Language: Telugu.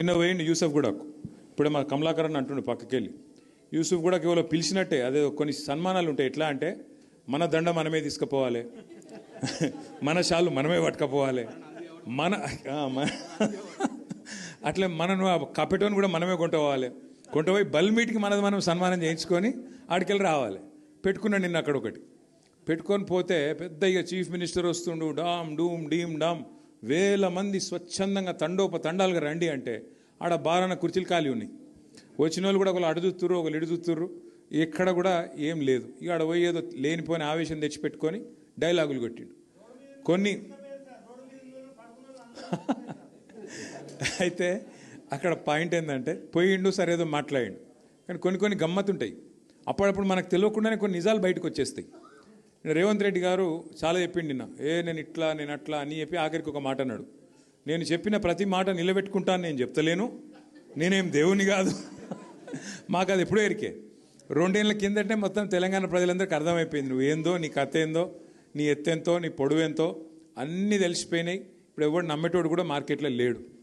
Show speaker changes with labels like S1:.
S1: నిన్న వేయండి యూసఫ్ కూడా ఇప్పుడే మా కమలాకరణ్ అంటుండే పక్కకెళ్ళి. యూసుఫ్ కూడా కేవలం పిలిచినట్టే అదే కొన్ని సన్మానాలు ఉంటాయి. ఎట్లా అంటే మన దండ మనమే తీసుకుపోవాలి. మన షాలు మనమే పట్టుకపోవాలి. మన మన అట్లే మనను కపెటోని కూడా మనమే కొంటపోవాలి. కొంటపోయి బల్మీటికి మనది మనం సన్మానం చేయించుకొని ఆడికెళ్ళి రావాలి. పెట్టుకున్నాను నిన్న అక్కడ ఒకటి పెట్టుకొని పోతే పెద్ద ఇక చీఫ్ మినిస్టర్ వస్తుండు డామ్ డూమ్ డీమ్ డామ్. వేల మంది స్వచ్ఛందంగా తండోప తండాలుగా రండి అంటే ఆడ బారాన కుర్చీలు ఖాళీ ఉన్నాయి. వచ్చిన వాళ్ళు కూడా ఒకళ్ళు అడుగుతుర్రు ఒకళ్ళు ఇడుగుతుర్రు ఎక్కడ కూడా ఏం లేదు. ఇక ఆడ పోయి ఏదో లేనిపోయిన ఆవేశం తెచ్చిపెట్టుకొని డైలాగులు కొట్టిండు. కొన్ని అయితే అక్కడ పాయింట్ ఏంటంటే పోయిండు సరే ఏదో మాట్లాడిండు. కానీ కొన్ని కొన్ని గమ్మత్తుంటాయి. అప్పుడప్పుడు మనకు తెలియకుండానే కొన్ని నిజాలు బయటకు వచ్చేస్తాయి. రేవంత్ రెడ్డి గారు చాలా చెప్పిండు నిన్న. ఏ నేను ఇట్లా నేను అట్లా అని చెప్పి ఆఖరికి ఒక మాట అన్నాడు. నేను చెప్పిన ప్రతి మాట నిలబెట్టుకుంటాను నేను చెప్తలేను. నేనేం దేవుని కాదు. మాకు అది ఎప్పుడో ఎరికే. రెండేళ్ళ కిందటే మొత్తం తెలంగాణ ప్రజలందరికీ అర్థమైపోయింది. నువ్వు ఏందో నీ కథ ఏందో నీ ఎత్తెంతో నీ పొడవెంతో అన్నీ తెలిసిపోయినాయి. ఇప్పుడు ఎవడు నమ్మేటోడు కూడా మార్కెట్లో లేడు.